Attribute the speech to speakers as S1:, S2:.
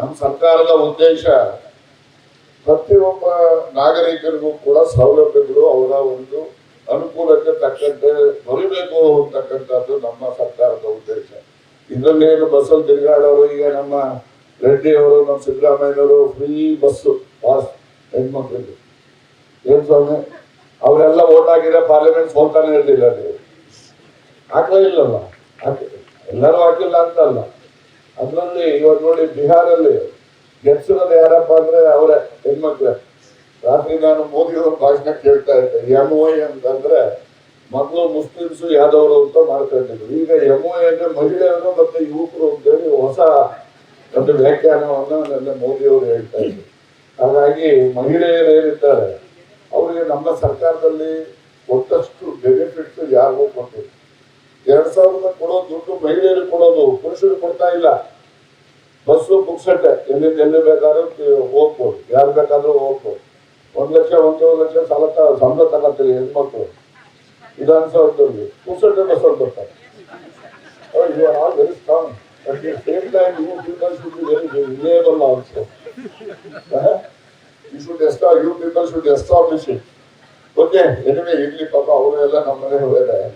S1: ನಮ್ಮ ಸರ್ಕಾರದ ಉದ್ದೇಶ ಪ್ರತಿಯೊಬ್ಬ ನಾಗರಿಕರಿಗೂ ಕೂಡ ಸೌಲಭ್ಯಗಳು ಅವರ ಒಂದು ಅನುಕೂಲಕ್ಕೆ ತಕ್ಕಂತೆ ಬರಬೇಕು ಅಂತಕ್ಕಂಥದ್ದು ನಮ್ಮ ಸರ್ಕಾರದ ಉದ್ದೇಶ. ಇದರಲ್ಲೇನು ಬಸ್ಸಲ್ಲಿ ತಿರುಗಾಡೋರು, ಈಗ ನಮ್ಮ ರೆಡ್ಡಿ ಅವರು ನಮ್ಮ ಸಿದ್ದರಾಮಯ್ಯನವರು ಫ್ರೀ ಬಸ್ಸು ಪಾಸ್ ಹೆಣ್ಮಕ್ಳಿಗೆ. ಏನ್ ಸ್ವಾಮಿ? ಅವರೆಲ್ಲ ಓಟ್ ಹಾಕಿದ್ರೆ ಪಾರ್ಲಿಮೆಂಟ್ ಸೋಲ್ತಾನೆ ಇರಲಿಲ್ಲ ನೀವು ಹಾಕಲೇ ಇಲ್ಲಲ್ಲ? ಹಾಕಿ ಎಲ್ಲರೂ ಹಾಕಿಲ್ಲ ಅಂತಲ್ಲ. ಅದರಲ್ಲಿ ಇವಾಗ ನೋಡಿ ಬಿಹಾರಲ್ಲಿ ಗೆಲ್ಸಿರೋದು ಯಾರಪ್ಪ ಅಂದ್ರೆ ಅವರೇ ಹೆಣ್ಮಕ್ಳೆ. ರಾತ್ರಿ ನಾನು ಮೋದಿ ಅವರ ಭಾಷಣ ಕೇಳ್ತಾ ಇದ್ದೆ ಎಂ ಒ ಅಂತಂದ್ರೆ ಮೊದಲು ಮುಸ್ಲಿಮ್ಸು ಯಾದವರು ಅಂತ ಮಾಡ್ಕೊಂಡಿದ್ರು ಈಗ ಎಂ ಒ ಅಂದ್ರೆ ಮಹಿಳೆಯರು ಮತ್ತೆ ಯುವಕರು ಅಂತೇಳಿ ಹೊಸ ಒಂದು ವ್ಯಾಖ್ಯಾನವನ್ನು ನನ್ನ ಮೋದಿ ಅವರು ಹೇಳ್ತಾ ಇದ್ರು. ಹಾಗಾಗಿ ಮಹಿಳೆಯರು ಏನಿದ್ದಾರೆ, ಅವರಿಗೆ ನಮ್ಮ ಸರ್ಕಾರದಲ್ಲಿ ಒಟ್ಟಷ್ಟು ಬೆನಿಫಿಟ್ಸ್ ಯಾರಿಗೂ ಕೊಟ್ಟಿಲ್ಲ. ದುಡ್ಡು ಮಹಿಳೆಯರು ಕೊಡೋದು ಪುರುಷರು ಕೊಡ್ತಾ ಇಲ್ಲ. ಬಸ್ಸು ಪುಕ್ಸಟ್ಟೆ ಎಲ್ಲಿಂದ, ಎಲ್ಲಿ ಬೇಕಾದ್ರೂ ಹೋಗ್ಬೋದು. ಯಾರು ಬೇಕಾದ್ರೂ ಹೋಗ್ಬೋದು. ಒಂದು ಲಕ್ಷ ಒಂದೂವರೆ ಲಕ್ಷ ಸಾಲ ಸಂಬಳ ತಗೋತೀವಿ ಹೆಣ್ಮಕ್ಳು. ವಿಧಾನಸೌಧದಲ್ಲಿ. ಪುಕ್ಸಟ್ಟೆ ಬಸ್ ಬರ್ತಾರೆ you are all very strong at the you okay ಇರ್ಲಿ ಪಾಪ ಅವರು ಎಲ್ಲ ನಮ್ಮ ಮನೆ ಹೋಗಿದ್ದಾರೆ